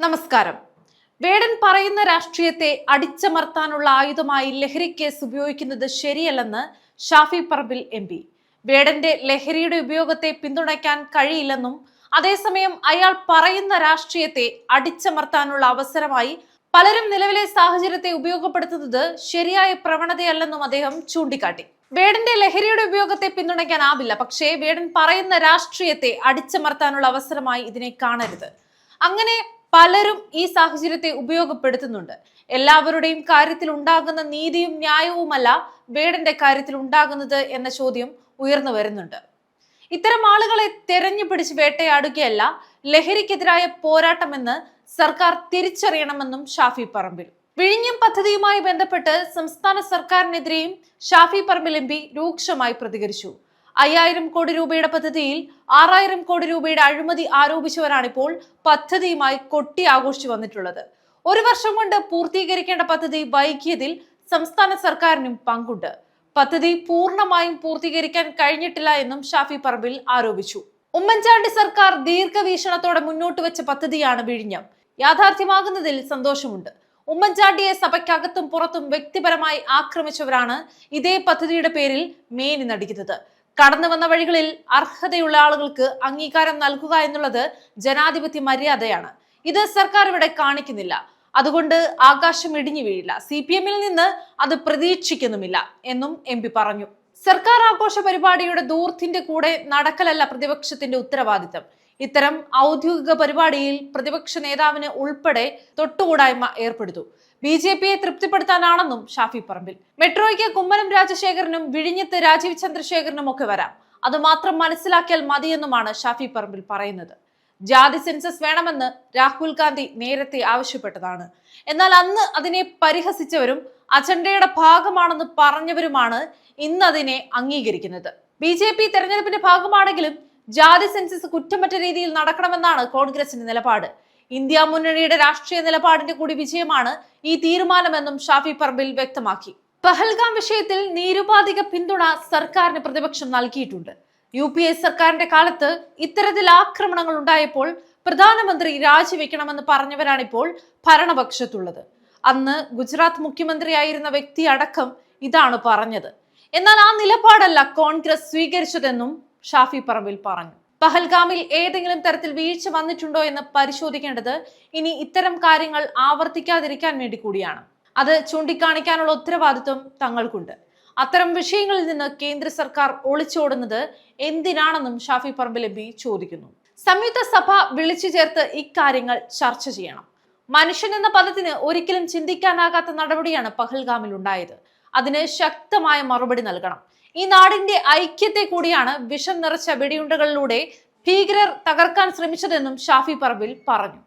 നമസ്കാരം. വേടൻ പറയുന്ന രാഷ്ട്രീയത്തെ അടിച്ചമർത്താനുള്ള ആയുധമായി ലഹരി കേസ് ഉപയോഗിക്കുന്നത് ശരിയല്ലെന്ന് ഷാഫി പറമ്പിൽ എം പി. വേടന്റെ ലഹരിയുടെ ഉപയോഗത്തെ പിന്തുണയ്ക്കാൻ കഴിയില്ലെന്നും അതേസമയം അയാൾ പറയുന്ന രാഷ്ട്രീയത്തെ അടിച്ചമർത്താനുള്ള അവസരമായി പലരും നിലവിലെ സാഹചര്യത്തെ ഉപയോഗപ്പെടുത്തുന്നത് ശരിയായ പ്രവണതയല്ലെന്നും അദ്ദേഹം ചൂണ്ടിക്കാട്ടി. വേടന്റെ ലഹരിയുടെ ഉപയോഗത്തെ പിന്തുണയ്ക്കാനാവില്ല പക്ഷേ വേടൻ പറയുന്ന രാഷ്ട്രീയത്തെ അടിച്ചമർത്താനുള്ള അവസരമായി ഇതിനെ കാണരുത്. അങ്ങനെ പലരും ഈ സാഹചര്യത്തെ ഉപയോഗപ്പെടുത്തുന്നുണ്ട്. എല്ലാവരുടെയും കാര്യത്തിൽ ഉണ്ടാകുന്ന നീതിയും ന്യായവുമല്ല വേടന്റെ കാര്യത്തിൽ ഉണ്ടാകുന്നത് എന്ന ചോദ്യം ഉയർന്നു വരുന്നുണ്ട്. ഇത്തരം ആളുകളെ തെരഞ്ഞു പിടിച്ച് വേട്ടയാടുകയല്ല ലഹരിക്കെതിരായ പോരാട്ടമെന്ന് സർക്കാർ തിരിച്ചറിയണമെന്നും ഷാഫി പറമ്പിൽ. വിഴിഞ്ഞം പദ്ധതിയുമായി ബന്ധപ്പെട്ട് സംസ്ഥാന സർക്കാരിനെതിരെയും ഷാഫി പറമ്പിൽ എം രൂക്ഷമായി പ്രതികരിച്ചു. അയ്യായിരം കോടി രൂപയുടെ പദ്ധതിയിൽ ആറായിരം കോടി രൂപയുടെ അഴിമതി ആരോപിച്ചവരാണിപ്പോൾ പദ്ധതിയുമായി കൊട്ടി ആഘോഷിച്ചു വന്നിട്ടുള്ളത്. ഒരു വർഷം കൊണ്ട് പൂർത്തീകരിക്കേണ്ട പദ്ധതി വൈകിയതിൽ സംസ്ഥാന സർക്കാരിനും പങ്കുണ്ട്. പദ്ധതി പൂർണമായും പൂർത്തീകരിക്കാൻ കഴിഞ്ഞിട്ടില്ല എന്നും ഷാഫി പറമ്പിൽ ആരോപിച്ചു. ഉമ്മൻചാണ്ടി സർക്കാർ ദീർഘവീക്ഷണത്തോടെ മുന്നോട്ട് വെച്ച പദ്ധതിയാണ് വിഴിഞ്ഞം. യാഥാർത്ഥ്യമാകുന്നതിൽ സന്തോഷമുണ്ട്. ഉമ്മൻചാണ്ടിയെ സഭയ്ക്കകത്തും പുറത്തും വ്യക്തിപരമായി ആക്രമിച്ചവരാണ് ഇതേ പദ്ധതിയുടെ പേരിൽ മേനി നടിക്കുന്നത്. കടന്നു വന്ന വഴികളിൽ അർഹതയുള്ള ആളുകൾക്ക് അംഗീകാരം നൽകുക എന്നുള്ളത് ജനാധിപത്യ മര്യാദയാണ്. ഇത് സർക്കാർ ഇവിടെ കാണിക്കുന്നില്ല. അതുകൊണ്ട് ആകാശം ഇടിഞ്ഞു വീഴില്ല. സി പി എമ്മിൽ നിന്ന് അത് പ്രതീക്ഷിക്കുന്നുമില്ല എന്നും എം പി പറഞ്ഞു. സർക്കാർ ആഘോഷ പരിപാടിയുടെ ദൂർത്തിന്റെ കൂടെ നടക്കലല്ല പ്രതിപക്ഷത്തിന്റെ ഉത്തരവാദിത്തം. ഇത്തരം ഔദ്യോഗിക പരിപാടിയിൽ പ്രതിപക്ഷ നേതാവിന് ഉൾപ്പെടെ തൊട്ടുകൂടായ്മ ഏർപ്പെടുത്തു. ബി ജെ പിയെ തൃപ്തിപ്പെടുത്താനാണെന്നും ഷാഫി പറമ്പിൽ. മെട്രോയ്ക്ക് കുമ്മനം രാജശേഖരനും വിഴിഞ്ഞത്ത് രാജീവ് ചന്ദ്രശേഖരനും ഒക്കെ വരാം. അത് മാത്രം മനസ്സിലാക്കിയാൽ മതിയെന്നുമാണ് ഷാഫി പറമ്പിൽ പറയുന്നത്. ജാതി സെൻസസ് വേണമെന്ന് രാഹുൽ ഗാന്ധി നേരത്തെ ആവശ്യപ്പെട്ടതാണ്. എന്നാൽ അന്ന് അതിനെ പരിഹസിച്ചവരും അജണ്ടയുടെ ഭാഗമാണെന്ന് പറഞ്ഞവരുമാണ് ഇന്ന് അതിനെ അംഗീകരിക്കുന്നത്. ബി ജെ പി തെരഞ്ഞെടുപ്പിന്റെ ഭാഗമാണെങ്കിലും ജാതി സെൻസസ് കുറ്റമറ്റ രീതിയിൽ നടക്കണമെന്നാണ് കോൺഗ്രസിന്റെ നിലപാട്. ഇന്ത്യ മുന്നണിയുടെ രാഷ്ട്രീയ നിലപാടിന്റെ കൂടി വിജയമാണ് ഈ തീരുമാനമെന്നും ഷാഫി പറമ്പിൽ വ്യക്തമാക്കി. പഹൽഗാം വിഷയത്തിൽ നിരുപാധിക പിന്തുണ സർക്കാരിന് പ്രതിപക്ഷം നൽകിയിട്ടുണ്ട്. യു പി എ സർക്കാരിന്റെ കാലത്ത് ഇത്തരത്തിൽ ആക്രമണങ്ങൾ ഉണ്ടായപ്പോൾ പ്രധാനമന്ത്രി രാജിവെക്കണമെന്ന് പറഞ്ഞവരാണിപ്പോൾ ഭരണപക്ഷത്തുള്ളത്. അന്ന് ഗുജറാത്ത് മുഖ്യമന്ത്രിയായിരുന്ന വ്യക്തി അടക്കം ഇതാണ് പറഞ്ഞത്. എന്നാൽ ആ നിലപാടല്ല കോൺഗ്രസ് സ്വീകരിച്ചതെന്നും ഷാഫി പറമ്പിൽ പറഞ്ഞു. പഹൽഗാമിൽ ഏതെങ്കിലും തരത്തിൽ വീഴ്ച വന്നിട്ടുണ്ടോ എന്ന് പരിശോധിക്കേണ്ടത് ഇനി ഇത്തരം കാര്യങ്ങൾ ആവർത്തിക്കാതിരിക്കാൻ വേണ്ടി കൂടിയാണ്. അത് ചൂണ്ടിക്കാണിക്കാനുള്ള ഉത്തരവാദിത്വം തങ്ങൾക്കുണ്ട്. അത്തരം വിഷയങ്ങളിൽ നിന്ന് കേന്ദ്ര സർക്കാർ ഒളിച്ചോടുന്നത് എന്തിനാണെന്നും ഷാഫി പറമ്പിൽ എം ചോദിക്കുന്നു. സംയുക്ത സഭ വിളിച്ചു ചേർത്ത് ഇക്കാര്യങ്ങൾ ചർച്ച ചെയ്യണം. മനുഷ്യൻ എന്ന പദത്തിന് ഒരിക്കലും ചിന്തിക്കാനാകാത്ത നടപടിയാണ് പഹൽഗാമിൽ ഉണ്ടായത് അതിന് ശക്തമായ മറുപടി നൽകണം. ഈ നാടിന്റെ ഐക്യത്തെ കൂടിയാണ് വിഷം നിറച്ച വെടിയുണ്ടകളിലൂടെ ഭീകരർ തകർക്കാൻ ശ്രമിച്ചതെന്നും ഷാഫി പറമ്പിൽ പറഞ്ഞു.